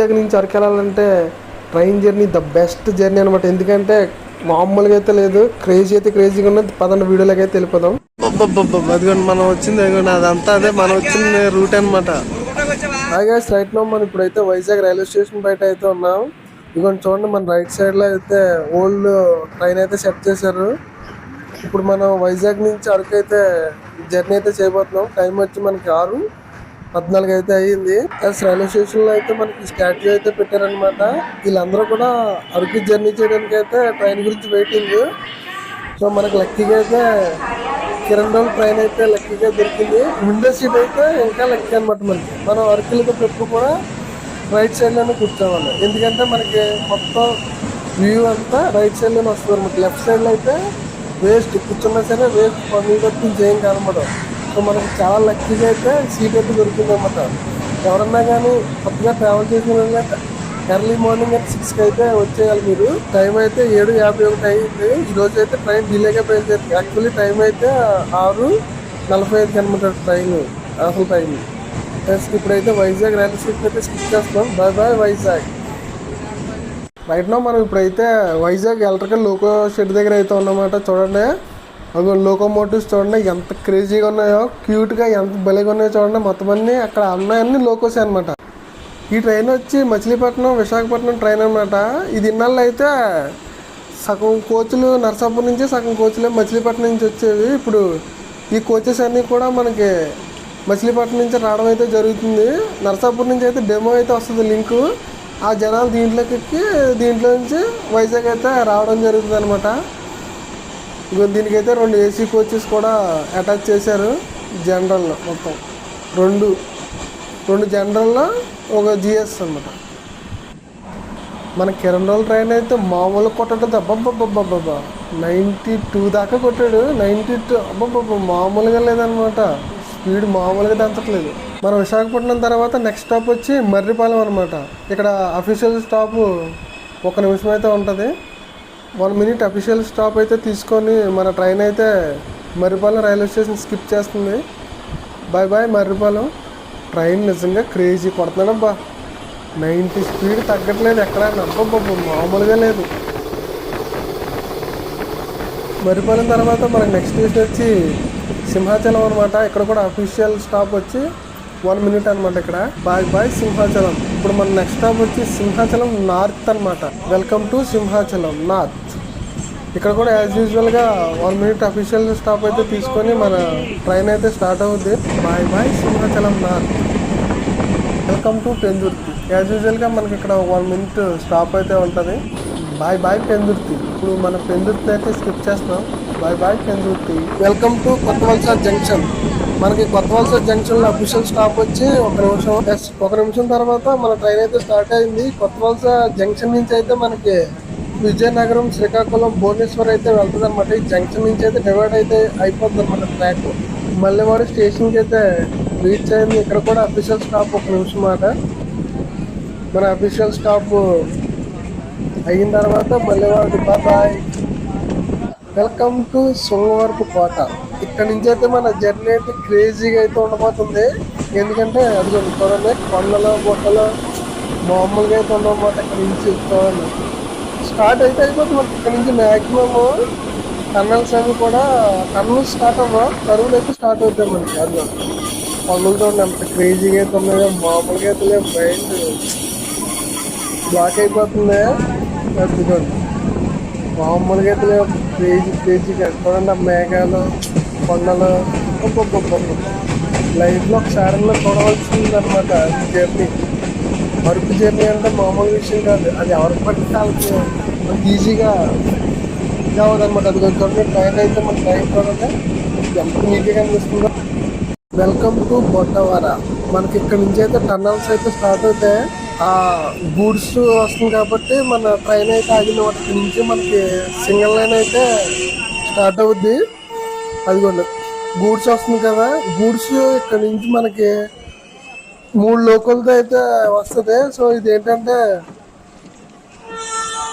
వైజాగ్ నుంచి అరకు వెళ్ళాలంటే train journey the best journey అనమాట ఎందుకంటే మామూలుగా అయితే లేదు. క్రేజీ అయితే క్రేజీగా ఉన్నది. పదండి వీడియోలోకి అయితే వెళ్ళిపోదాం. అదిగోండి మనం వచ్చింది అదిగోండి అదంతా అదే మనం వచ్చిన రూట్ అనమాట అలాగే రైట్లో మనం ఇప్పుడైతే వైజాగ్ రైల్వే స్టేషన్ బయట అయితే ఉన్నాం. ఇదిగోండి చూడండి మన రైట్ సైడ్లో అయితే ఓల్డ్ ట్రైన్ అయితే సెట్ చేశారు. ఇప్పుడు మనం వైజాగ్ నుంచి అరకు అయితే జర్నీ అయితే చేయబోతున్నాం. టైం వచ్చి మనకి ఆరు. పద్నాలుగు అయితే అయ్యింది. ప్లస్ రైల్వే స్టేషన్లో అయితే మనకి స్టాచ్యూ అయితే పెట్టారనమాట వీళ్ళందరూ కూడా అరకు జర్నీ చేయడానికి అయితే ట్రైన్ గురించి వెయిటింగ్. సో మనకు లక్కీగా అయితే కిరణ్ ట్రైన్ అయితే లక్కీగా దొరికింది. విండో సీట్ అయితే ఇంకా లక్కీ అనమాట మనకి. మనం అరకులతో పెట్టు కూడా రైట్ సైడ్లోనే కూర్చోవాలి. ఎందుకంటే మనకి మొత్తం వ్యూ అంతా రైట్ సైడ్లోనే వస్తుంది అనమాట లెఫ్ట్ సైడ్లో అయితే వేస్ట్. కూర్చున్నా సరే వేస్ట్. పనులు తప్పించి ఏం కనబడవు సో మనకు చాలా లక్కీగా అయితే సీట్ అయితే దొరికింది అనమాట ఎవరన్నా కానీ కొత్తగా ట్రావెల్ చేసిన ఎర్లీ మార్నింగ్ అయితే సిక్స్కి అయితే వచ్చేయాలి మీరు. టైం అయితే ఏడు యాభై ఒకటి అయింది. ఈ రోజు అయితే ట్రైన్ డిలేగా బయలుదేరింది. యాక్చువల్లీ టైం అయితే ఆరు నలభై ఐదుకి అనమాట ట్రైన్ అసలు టైం నెక్స్ట్ ఇప్పుడైతే వైజాగ్ రైల్వే స్టేషన్ అయితే స్కిప్ చేస్తున్నాం. Bye bye Vizag. Right no మనం ఇప్పుడైతే వైజాగ్ ఎలక్ట్రికల్ లోకో షెడ్ దగ్గర అయితే ఉన్నమాట చూడండి. అవి లోకోమోటివ్స్ చూడండి ఎంత క్రేజీగా ఉన్నాయో క్యూట్గా ఎంత భలేగా ఉన్నాయో చూడండి. మొత్తం అన్నీ అక్కడ ఉన్నాయన్నీ లోకోస్ అనమాట ఈ ట్రైన్ వచ్చి మచిలీపట్నం విశాఖపట్నం ట్రైన్ అనమాట ఇది ఇన్నాళ్ళు అయితే సగం కోచ్లు నర్సాపూర్ నుంచి సగం కోచ్లు మచిలీపట్నం నుంచి వచ్చేవి. ఇప్పుడు ఈ కోచెస్ అన్నీ కూడా మనకి మచిలీపట్నం నుంచి రావడం అయితే జరుగుతుంది. నర్సాపూర్ నుంచి అయితే డెమో అయితే వస్తుంది లింకు. ఆ జనాలు దీంట్లోకి ఎక్కి దీంట్లో నుంచి వైజాగ్ అయితే రావడం జరుగుతుంది అనమాట ఇగో దీనికైతే రెండు ఏసీ కోచెస్ కూడా అటాచ్ చేశారు జనరల్లో మొత్తం. రెండు రెండు జనరల్లో ఒక జిఎస్ అనమాట మన కిరణ్ రోజుల ట్రైన్ అయితే మామూలు కొట్టడం అబ్బబ్బబ్బబ్బబ్బా నైంటీ టూ దాకా కొట్టాడు. నైంటీ టూ అబ్బబ్బబ్బ మామూలుగా లేదనమాట స్పీడ్ మామూలుగా దంచట్లేదు. మనం విశాఖపట్నం తర్వాత నెక్స్ట్ స్టాప్ వచ్చి మర్రిపాలెం అనమాట ఇక్కడ అఫీషియల్ స్టాప్ ఒక నిమిషం అయితే ఉంటుంది. వన్ మినిట్ అఫీషియల్ స్టాప్ అయితే తీసుకొని మన ట్రైన్ అయితే మర్రిపాలెం రైల్వే స్టేషన్ స్కిప్ చేస్తుంది. Bye bye Marripalem. ట్రైన్ నిజంగా క్రేజీ కొడుతున్నాడబ్బా నైంటీ స్పీడ్ తగ్గట్లేదు ఎక్కడ అబ్బబ్బబ్బ మామూలుగా లేదు. మర్రిపాలెం తర్వాత మనకి నెక్స్ట్ స్టేషన్ వచ్చి సింహాచలం అనమాట ఇక్కడ కూడా అఫీషియల్ స్టాప్ వచ్చి వన్ మినిట్ అనమాట ఇక్కడ. Bye bye Simhachalam. ఇప్పుడు మన నెక్స్ట్ స్టాప్ వచ్చి సింహాచలం నార్త్ అనమాట వెల్కమ్ టు సింహాచలం నార్త్ ఇక్కడ కూడా యాజ్ యూజువల్గా వన్ మినిట్ అఫీషియల్ స్టాప్ అయితే తీసుకొని మన ట్రైన్ అయితే స్టార్ట్ అవుద్ది. Bye bye Simhachalam north welcome to Pendurthi as యూజువల్గా మనకి ఇక్కడ వన్ మినిట్ స్టాప్ అయితే ఉంటుంది. బాయ్ బాయ్ పెందుర్తి ఇప్పుడు మన పెందుర్తి అయితే స్కిప్ చేస్తున్నాం. Bye bye Pendurthi welcome to కొత్త జంక్షన్ మనకి కొత్త వలస జంక్షన్లో అఫీషియల్ స్టాప్ వచ్చి ఒక నిమిషం ఒక నిమిషం తర్వాత మన ట్రైన్ అయితే స్టార్ట్ అయింది. కొత్త వలస జంక్షన్ నుంచి అయితే మనకి విజయనగరం శ్రీకాకుళం భువనేశ్వర్ అయితే వెళ్తుంది అనమాట ఈ జంక్షన్ నుంచి అయితే డివైడ్ అయితే అయిపోతుంది అనమాట ట్రాక్. మల్లెవాడ స్టేషన్కి అయితే రీచ్ అయింది. ఇక్కడ కూడా అఫీషియల్ స్టాప్ ఒక నిమిషం మాట. మన అఫీషియల్ స్టాప్ అయిన తర్వాత మల్లెవాడ బాబాయ్ వెల్కమ్ టు సోమవారపు కోట. ఇక్కడ నుంచి అయితే మన జర్నీ అయితే క్రేజీగా అయితే ఉండబోతుంది. ఎందుకంటే అది చూడండి కొండలు బొట్టలు మామూలుగా అయితే ఉండమాట ఇక్కడ నుంచి చూడండి. స్టార్ట్ అయితే అయిపోతుంది మనకి ఇక్కడ నుంచి మ్యాక్సిమం టన్నల్స్ అవి కూడా టన్నల్స్ స్టార్ట్ అవ్వ కరువులు అయితే స్టార్ట్ అవుతాయి మనకి అందులో పనులతో అంత క్రేజీగా అయితే ఉన్నాయో మామూలుగా అయితే లేదు మైండ్ బ్లాక్ అయిపోతుంది. అది మామూలుగా అయితే లేవు క్రేజీ క్రేజీగా చూడండి ఆ మేఘాలు. కొండలు గొప్ప లైఫ్లో ఒకసారి చూడవలసింది అనమాట జర్నీ. అరకు జర్నీ అంటే మామూలు విషయం కాదు. అది ఎవరికి పడితే వాళ్ళకి మనకి ఈజీగా కావదనమాట అది కొంచెం ట్రైన్ అయితే మన ట్రైన్ చూడండి ఎంత నీట్గా కనిపిస్తుందో. Welcome to Bottavara. మనకి ఇక్కడ నుంచి అయితే టన్నల్స్ అయితే స్టార్ట్ అవుతాయి. ఆ గూడ్స్ వస్తుంది కాబట్టి మన ట్రైన్ అయితే ఆగిన వాటి నుంచి మనకి సింగిల్ లైన్ అయితే స్టార్ట్ అవుద్ది. అదిగోండి. గూడ్స్ వస్తుంది కదా గూడ్స్ ఇక్కడ నుంచి మనకి మూడు లోకల్తో అయితే వస్తుంది. సో ఇది ఏంటంటే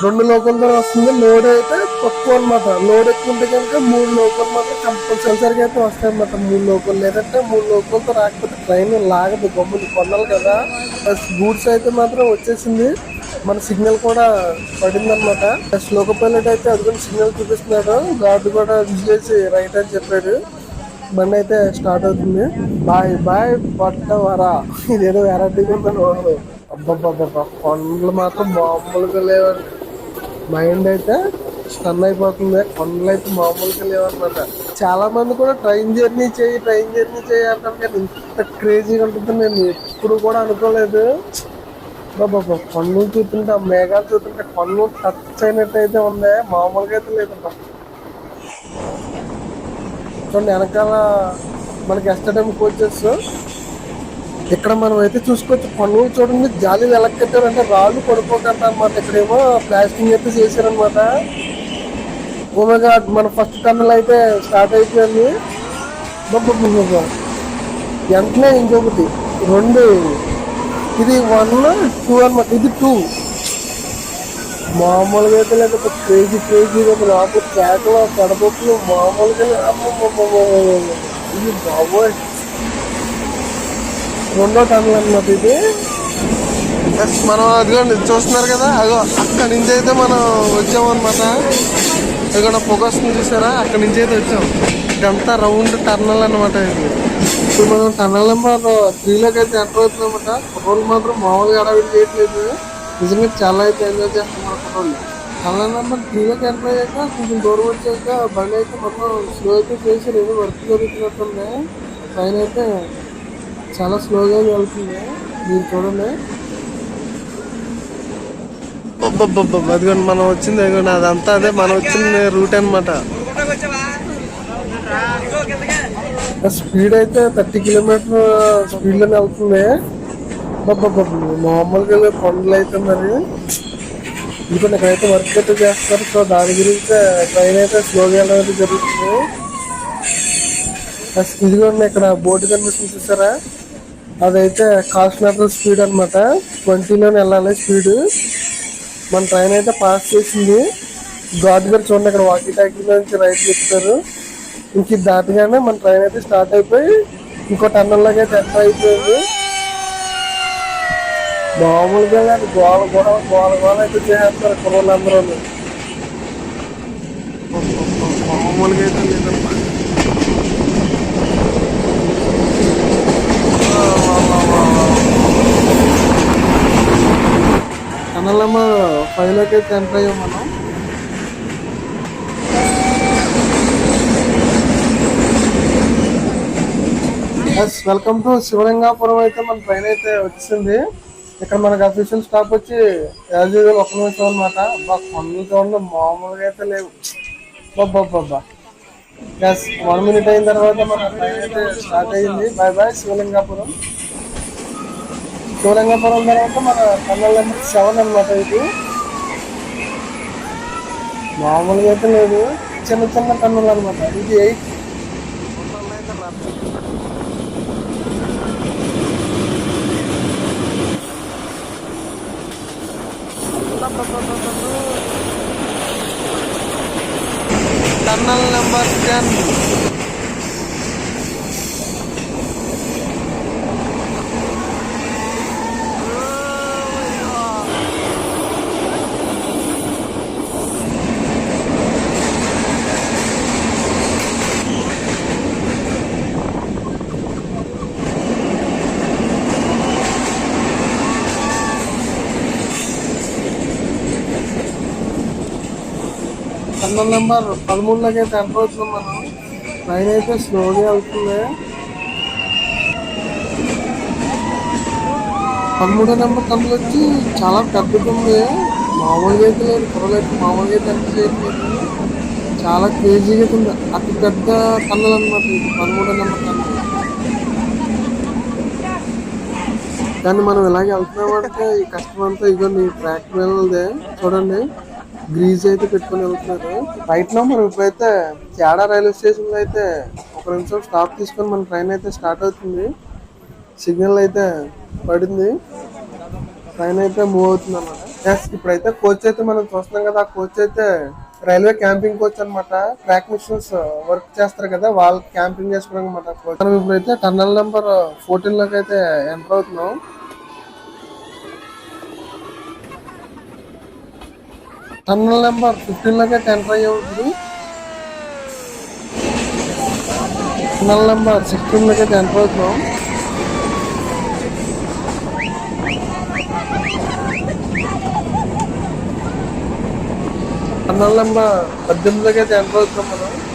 రెండు లోకల్ వస్తుంది. లోడ్ అయితే తక్కువ అనమాట లోడ్ ఎక్కువ ఉంటే కనుక మూడు లోకల్ మాత్రం కంపల్సరీగా అయితే వస్తాయి అనమాట మూడు లోకల్. లేదంటే మూడు లోకల్తో రాకపోతే ట్రైన్ లాగదు. గమ్ముని కొన్నాలి కదా. గూడ్స్ అయితే మాత్రం వచ్చేసింది. మన సిగ్నల్ కూడా పడింది అనమాట లోక పైలట్ అయితే అందుకని సిగ్నల్ చూపిస్తున్నాడు. గార్డు కూడా విజిలేసి రైట్ అని చెప్పాడు. బండి అయితే స్టార్ట్ అవుతుంది. Bye bye Pattavara. ఇదేదో వెరైటీగా ఉందని అబ్బబ్బబ్బబ్బా కొండలు మాత్రం మామూలుగా లేవండి. మైండ్ అయితే స్టన్ అయిపోతుంది. కొండలు అయితే మామూలుగా లేవన్నమాట. చాలా మంది కూడా ట్రైన్ జర్నీ చేయి ట్రైన్ జర్నీ చేయాలంటే కానీ ఇంత క్రేజీగా ఉంటుంది నేను ఎప్పుడు కూడా అనుకోలేదు. బాబా కొండలు చూస్తుంటే ఆ మేఘాలు చూస్తుంటే కొండలు టచ్ అయినట్టు అయితే ఉంది. మామూలుగా అయితే లేదంట చూడండి వెనకాల మనకి ఎస్టేడియం కోచెస్ ఇక్కడ మనం అయితే చూసుకోవచ్చు పనులు చూడండి జాలి ఎలా కట్టారంటే రాళ్ళు పడిపోకంట అనమాట ఇక్కడేమో ప్లాస్టింగ్ అయితే చేశారనమాట ఓమేగా మన ఫస్ట్ టన్నల్ అయితే స్టార్ట్ అయిపోయింది. బాబా. వెంటనే ఇంకొకటి రెండు ఇది వన్ టూ అనమాట ఇది టూ మామూలుగా అయితే లేకపోతే క్రేజీ క్రేజీ లోపల కేకలు కడపప్పులు మామూలుగా ఇది బాబోయ్. రెండో టన్నులు అన్నమాట ఇది. మనం అదిగోండి చూస్తున్నారు కదా? అగో అక్కడి నుంచి అయితే మనం వచ్చామన్నమాట ఇక్కడ పొగ వస్తుంది చూసారా? అక్కడి నుంచి అయితే వచ్చాం. ఇదంతా రౌండ్ టర్నల్ అన్నమాట ఇది. ఇప్పుడు మనం టర్నల్ నెంబర్ త్రీలోకి అయితే ఎంటర్ అవుతున్నామన్నమాట కుర్రోళ్ళు మాత్రం మామూలుగా అడవిడి చేయట్లేదు. నిజంగా చాలా అయితే ఎంజాయ్ చేస్తున్నారు కుర్రోళ్ళు టర్నల్ నెంబర్ త్రీలోకి ఎంటర్ అయ్యాక కొంచెం దూరం వచ్చాక బండి అయితే మొత్తం స్లో అయితే చేసి ఏదో వర్క్ జరుగుతున్నట్టుంది. పైన అయితే చాలా స్లోగా వెళ్తుంది. మీరు చూడండి. అదిగోండి మనం వచ్చింది అదిగోండి అదంతా అదే మనం వచ్చిన రూట్ అనమాట స్పీడ్ అయితే థర్టీ కిలోమీటర్ స్పీడ్లోనే వెళ్తుంది మామూలుగా పనులు కొండలు అయితే మరి. ఇదిగోండి ఇక్కడైతే వర్క్ అయితే చేస్తారు సో దాని గురించి ట్రైన్ అయితే స్లోగా వెళ్ళడం జరుగుతుంది. ప్లస్ ఇదిగోండి ఇక్కడ బోర్డు కనిపిస్తుంది చూసారా? అదైతే కాస్ట్నాథల్ స్పీడ్ అనమాట ట్వంటీలోనే వెళ్ళాలి స్పీడ్. మన ట్రైన్ అయితే పాస్ చేసింది. గాడ్ గారు చూడండి ఇక్కడ వాకీ టాకీ నుంచి రైట్ చెప్తారు ఇంక ఇది దాటగానే మన ట్రైన్ అయితే స్టార్ట్ అయిపోయి ఇంకో టన్నల్లోకి అయితే ఎంటర్ అయిపోయింది. మామూలుగా కాదు, గోల గోడ గోల గోల అయితే చేస్తారు కుర్రోళ్ళందరూ మామూలుగా అయితే లేదమ్మా కన్నలమ్మ ఫైవ్లోకి అయితే ఎంటర్ అయ్యాం మనం. ఎస్ వెల్కమ్ టు శివలింగాపురం అయితే మన ట్రైన్ అయితే వచ్చింది ఇక్కడ మనకి అఫీషియల్ స్టాప్ వచ్చి యాజ్ యూజువల్ ఒక నిమిషం అనమాట బా కొన్ని చూడండి మామూలుగా అయితే లేవు. బాబ్బా ఎస్ వన్ మినిట్ అయిన తర్వాత మన ట్రైన్ అయితే స్టార్ట్ అయ్యింది. బాయ్ బాయ్ శివలింగాపురం శివలింగాపురం తర్వాత మన కన్నల్ నెంబర్ సెవెన్ అనమాట ఇది. మామూలుగా అయితే లేదు. చిన్న చిన్న కన్నులు అనమాట ఇది eight tunnel number ten tunnel number పదమూడులోకి అయితే ఎంటర్ అవుతున్నాం మనం. ట్రైన్ అయితే స్లోగా వెళ్తుంది. పదమూడో నెంబర్ టన్నులు వచ్చి చాలా పెద్దగా ఉంది. మామూలుగా అయితే లేదు పొరలు మామూలుగా అయితే ఎంత చేయట్లేదు. చాలా క్రేజీగా ఉంది. అతి పెద్ద కన్నులు అనమాట ఇది పదమూడో నెంబర్ టన్నులు కానీ మనం ఇలాగే వెళ్తున్నామంటే ఈ కష్టం అంతా ఇదిగోండి నీ ట్రాక్ మీద చూడండి. గ్రీజ్ అయితే పెట్టుకొని వెళ్తున్నారు. రైట్ నెంబర్ మనం ఇప్పుడైతే తేడా రైల్వే స్టేషన్లో అయితే ఒక నిమిషం స్టాప్ తీసుకొని మన ట్రైన్ అయితే స్టార్ట్ అవుతుంది. సిగ్నల్ అయితే పడింది. ట్రైన్ అయితే మూవ్ అవుతుంది అన్నమాట. ఎస్ ఇప్పుడైతే కోచ్ అయితే మనం చూస్తున్నాం కదా ఆ కోచ్ అయితే రైల్వే క్యాంపింగ్ కోచ్ అనమాట ట్రాక్ మిషన్స్ వర్క్ చేస్తారు కదా వాళ్ళు క్యాంపింగ్ చేసుకోవడం అనమాట మనం ఇప్పుడైతే టన్నల్ నెంబర్ ఫోర్టీన్లోకి అయితే ఎంటర్ అవుతున్నాం. టన్నల్ నెంబర్ ఫిఫ్టీన్లోకి అయితే ఎంటర్ అయ్యేది టన్నల్ నెంబర్ సిక్స్టీన్లోకి అయితే ఎంటర్ అవుతున్నాం. టన్నల్ నెంబర్ పద్దెనిమిదిలోకి అయితే ఎంటర్ అవుతున్నాం మనం.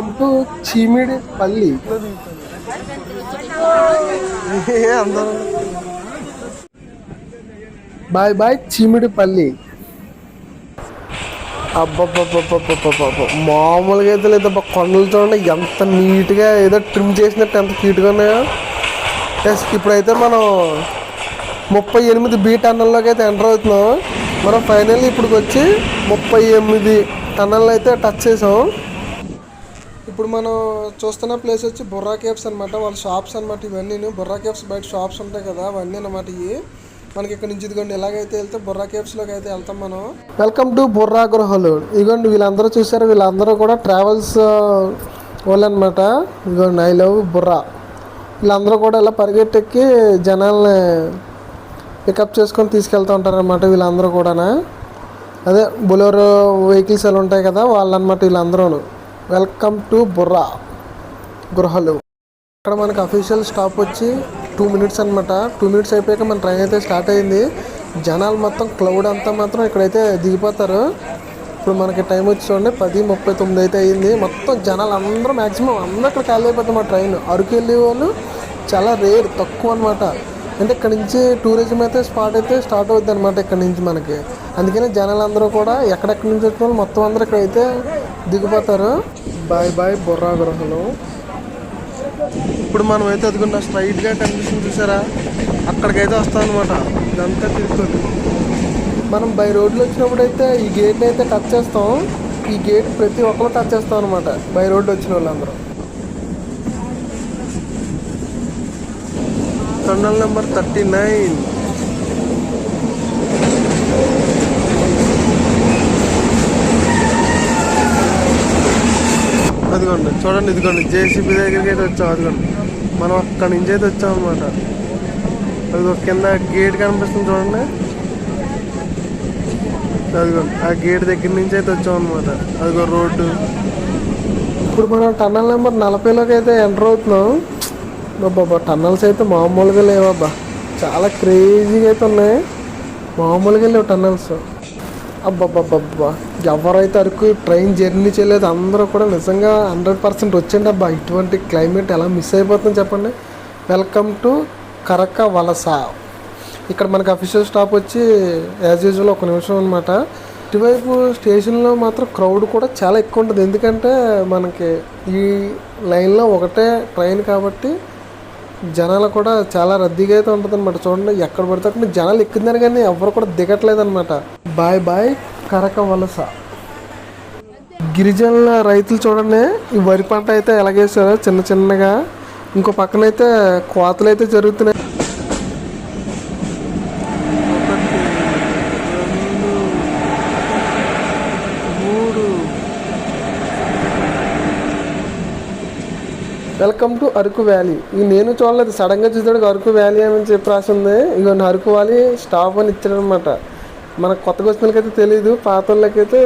వెల్కమ్ టు చీమిడి పల్లి. బాయ్ బాయ్ చీమిడి పల్లి. మామూలుగా అయితే లేదు అబ్బా కొండలు చూడండి ఎంత నీట్గా ఏదో ట్రిమ్ చేసినట్టు ఎంత క్యూట్గా ఉన్నాయో. ఎస్ ఇప్పుడైతే మనం ముప్పై ఎనిమిది బీ టన్నల్లోకి అయితే ఎంటర్ అవుతున్నాం. మనం ఫైనల్లీ ఇప్పుడు వచ్చి ముప్పై ఎనిమిది టన్నల్ అయితే టచ్ చేసాం. ఇప్పుడు మనం చూస్తున్న ప్లేస్ వచ్చి బుర్రా కేవ్స్ అనమాట వాళ్ళ షాప్స్ అనమాట ఇవన్నీ బుర్రా కేవ్స్ బయట షాప్స్ ఉంటాయి కదా అవన్నీ అనమాట ఇవి. మనకి ఇక్కడ నుంచి ఇదిగోండి ఎలాగైతే వెళ్తే బుర్రా కేవ్స్లోకి అయితే వెళ్తాం మనం. వెల్కమ్ టు బుర్రా గృహలు. ఇదిగోండి వీళ్ళందరూ చూసారు వీళ్ళందరూ కూడా ట్రావెల్స్ వాళ్ళు అనమాట ఇదిగోండి ఐ లవ్ బుర్రా. వీళ్ళందరూ కూడా ఇలా పరిగెట్టెక్కి జనాల్ని పికప్ చేసుకొని తీసుకెళ్తూ ఉంటారన్నమాట వీళ్ళందరూ కూడా అదే బొలెరో వెహికల్స్ ఎలా ఉంటాయి కదా వాళ్ళనమాట వీళ్ళందరూ వెల్కమ్ టు బుర్రా గృహలు. ఇక్కడ మనకి అఫీషియల్ స్టాప్ వచ్చి టూ మినిట్స్ అనమాట టూ మినిట్స్ అయిపోయాక మన ట్రైన్ అయితే స్టార్ట్ అయింది. జనాలు మొత్తం క్లౌడ్ అంతా మాత్రం ఇక్కడైతే దిగిపోతారు. ఇప్పుడు మనకి టైం వచ్చి చూడండి పది ముప్పై తొమ్మిది అయితే అయింది. మొత్తం జనాలు అందరూ మ్యాక్సిమం అందరూ ఇక్కడ ఖాళీ అయిపోతుంది మా ట్రైన్ అరకు వెళ్ళే వాళ్ళు చాలా రేర్ తక్కువ అనమాట అంటే ఇక్కడ నుంచి టూరిజం అయితే స్పాట్ అయితే స్టార్ట్ అవుద్ది అనమాట ఇక్కడ నుంచి మనకి. అందుకని జనాలందరూ కూడా ఎక్కడెక్కడి నుంచి వచ్చిన వాళ్ళు మొత్తం అందరూ ఇక్కడైతే దిగిపోతారు. బాయ్ బాయ్ బొర్రా గృహలు ఇప్పుడు మనం అయితే అదిగున్న స్ట్రైట్గా కనిపిస్తుంది చూసారా? అక్కడికైతే వస్తాం అనమాట ఇదంతా తిరుగుతుంది. మనం బై రోడ్లో వచ్చినప్పుడు అయితే ఈ గేట్ అయితే టచ్ చేస్తాం. ఈ గేట్ ప్రతి ఒక్కరు టచ్ చేస్తాం అనమాట బై రోడ్డు వచ్చిన వాళ్ళందరూ. Tunnel number thirty nine. అదిగోండి చూడండి ఇదిగోండి జేసీబీ దగ్గరికి అయితే వచ్చాం అదిగోండి మనం అక్కడి నుంచి అయితే వచ్చాం అనమాట అదిగో కింద గేట్ కనిపిస్తుంది చూడండి. అదిగోండి ఆ గేట్ దగ్గర నుంచి అయితే వచ్చాం అనమాట అదిగో రోడ్డు. ఇప్పుడు మనం టన్నల్ నెంబర్ నలభైలోకి అయితే ఎంటర్ అవుతున్నాం. బాబా టన్నల్స్ అయితే మామూలుగా లేవబ్బా. చాలా క్రేజీగా అయితే ఉన్నాయి. మామూలుగా లేవు టన్నల్స్. అబ్బబ్బబ్బబ్బా ఎవరైతే అరకు ట్రైన్ జర్నీ చేయలేదు అందరూ కూడా నిజంగా హండ్రెడ్ పర్సెంట్ వచ్చండి అబ్బా. ఇటువంటి క్లైమేట్ ఎలా మిస్ అయిపోతుంది చెప్పండి. వెల్కమ్ టు కరక వలస. ఇక్కడ మనకి అఫీషియల్ స్టాప్ వచ్చి యాజ్ యూజువల్ ఒక నిమిషం అనమాట ఇటువైపు స్టేషన్లో మాత్రం క్రౌడ్ కూడా చాలా ఎక్కువ ఉంటుంది. ఎందుకంటే మనకి ఈ లైన్లో ఒకటే ట్రైన్ కాబట్టి జనాలు కూడా చాలా రద్దీగా అయితే ఉంటుంది అనమాట చూడండి ఎక్కడ పడితే అక్కడ జనాలు ఎక్కుతున్నారు కానీ ఎవరు కూడా దిగట్లేదు అనమాట బాయ్ బాయ్ కరక వలస. గిరిజనుల రైతులు చూడండి ఈ వరి పంట అయితే ఎలాగేసారో చిన్న చిన్నగా. ఇంకో పక్కన అయితే కోతలు అయితే జరుగుతున్నాయి. Welcome to Araku valley. ఇది నేను చూడలేదు సడన్గా చూసాడు అరకు వ్యాలీ అని చెప్పి రాసింది. ఇగో అరకు వ్యాలీ స్టాప్ అని ఇచ్చాడనమాట మనకు కొత్తగా వచ్చిన వాళ్ళకైతే తెలియదు పాత వాళ్ళకైతే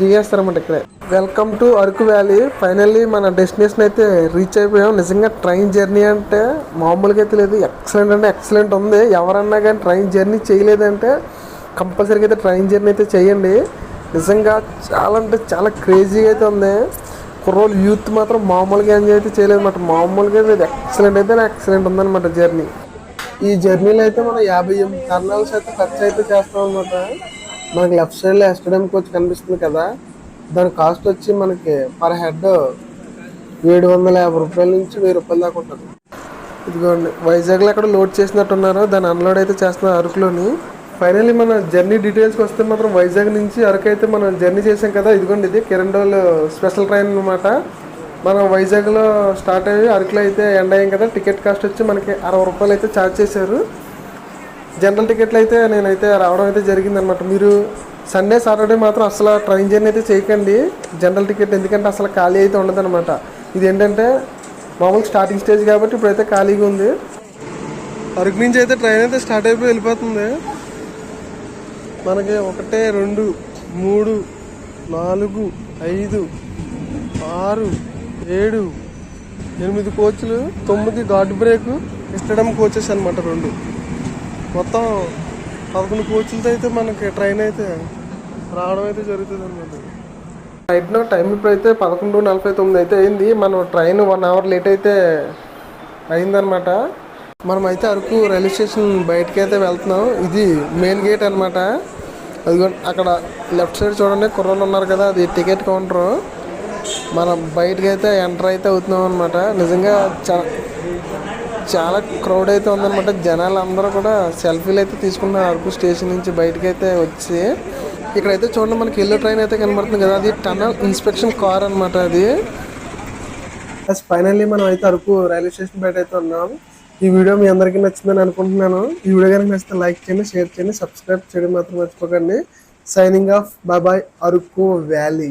దిగేస్తారన్నమాట ఇక్కడే. Welcome to Araku valley. Finally మన డెస్టినేషన్ అయితే రీచ్ అయిపోయాం. నిజంగా ట్రైన్ జర్నీ అంటే మామూలుగా అయితే లేదు. ఎక్సలెంట్ అంటే ఎక్సలెంట్ ఉంది. ఎవరన్నా కానీ ట్రైన్ జర్నీ చేయలేదంటే కంపల్సరీగా అయితే ట్రైన్ జర్నీ అయితే చేయండి. నిజంగా చాలా అంటే చాలా క్రేజీగా అయితే ఉంది. కుర్రోళ్ళు యూత్ మాత్రం మామూలుగా ఎంజాయ్ అయితే చేయలేదు అనమాట మామూలుగా ఇది ఎక్సలెంట్ అయితే ఎక్సలెంట్ ఉందన్నమాట జర్నీ ఈ జర్నీలో అయితే మనం యాభై ఎనిమిది టర్నల్స్ అయితే ఖర్చు అయితే చేస్తాం అనమాట మనకి లెఫ్ట్ సైడ్లో ఎస్టడియం కోచ్ కనిపిస్తుంది కదా. దాని కాస్ట్ వచ్చి మనకి పర్ హెడ్ ఏడు వందల యాభై రూపాయల నుంచి వెయ్యి రూపాయల దాకా ఉంటుంది. ఇదిగోండి వైజాగ్లో అక్కడ లోడ్ చేసినట్టున్నారు దాన్ని అన్లోడ్ అయితే చేస్తున్నారు అరకులోని. ఫైనల్లీ మన జర్నీ డీటెయిల్స్కి వస్తే మాత్రం వైజాగ్ నుంచి అరకు అయితే మనం జర్నీ చేసాం కదా. ఇదిగోండి ఇది కిరణ్ స్పెషల్ ట్రైన్ అనమాట మనం వైజాగ్లో స్టార్ట్ అయ్యి అరకులో అయితే ఎండ్ అయ్యాం కదా. టికెట్ కాస్ట్ వచ్చి మనకి అరవై రూపాయలు అయితే ఛార్జ్ చేశారు. జనరల్ టికెట్లు అయితే నేనైతే రావడం అయితే జరిగిందనమాట మీరు సండే సాటర్డే మాత్రం అసలు ట్రైన్ జర్నీ అయితే చేయకండి. జనరల్ టికెట్ ఎందుకంటే అసలు ఖాళీ అయితే ఉండదన్నమాట. ఇది ఏంటంటే మామూలు స్టార్టింగ్ స్టేజ్ కాబట్టి ఇప్పుడైతే ఖాళీగా ఉంది. అరకు నుంచి అయితే ట్రైన్ అయితే స్టార్ట్ అయిపోయి వెళ్ళిపోతుంది. మనకి ఒకటే రెండు మూడు నాలుగు ఐదు ఆరు ఏడు ఎనిమిది కోచ్లు తొమ్మిది గార్డ్ బ్రేక్ ఇస్టడం కోచెస్ అనమాట రెండు. మొత్తం పదకొండు కోచ్లతో అయితే మనకి ట్రైన్ అయితే రావడం అయితే జరుగుతుంది అనమాట నైట్ టైం ఇప్పుడైతే పదకొండు నలభై తొమ్మిది అయితే అయింది. మనం ట్రైన్ వన్ అవర్ లేట్ అయితే అయిందనమాట మనం అయితే అరకు రైల్వే స్టేషన్ బయటకి అయితే వెళ్తున్నాం. ఇది మెయిన్ గేట్ అనమాట అది అక్కడ లెఫ్ట్ సైడ్ చూడండి కుర్రోళ్ళు ఉన్నారు కదా అది టికెట్ కౌంటర్. మనం బయటకి అయితే ఎంటర్ అయితే అవుతున్నాం అనమాట నిజంగా చాలా చాలా క్రౌడ్ అయితే ఉందన్నమాట. జనాలు అందరూ కూడా సెల్ఫీలు అయితే తీసుకున్నారు అరకు స్టేషన్ నుంచి బయటకి అయితే వచ్చి. ఇక్కడైతే చూడండి మనకి ఎల్లో ట్రైన్ అయితే కనబడుతుంది కదా అది టనల్ ఇన్స్పెక్షన్ కార్ అనమాట అది. ఫైనల్లీ మనం అయితే అరకు రైల్వే స్టేషన్ బయట అయితే ఉన్నాం. ఈ వీడియో మీ అందరికీ నచ్చిందని అనుకుంటున్నాను. ఈ వీడియో కనుక నచ్చితే లైక్ చేయండి షేర్ చేయండి సబ్స్క్రైబ్ చేయడం మాత్రం మర్చిపోకండి. సైనింగ్ ఆఫ్ బాబాయ్ అరకు వ్యాలీ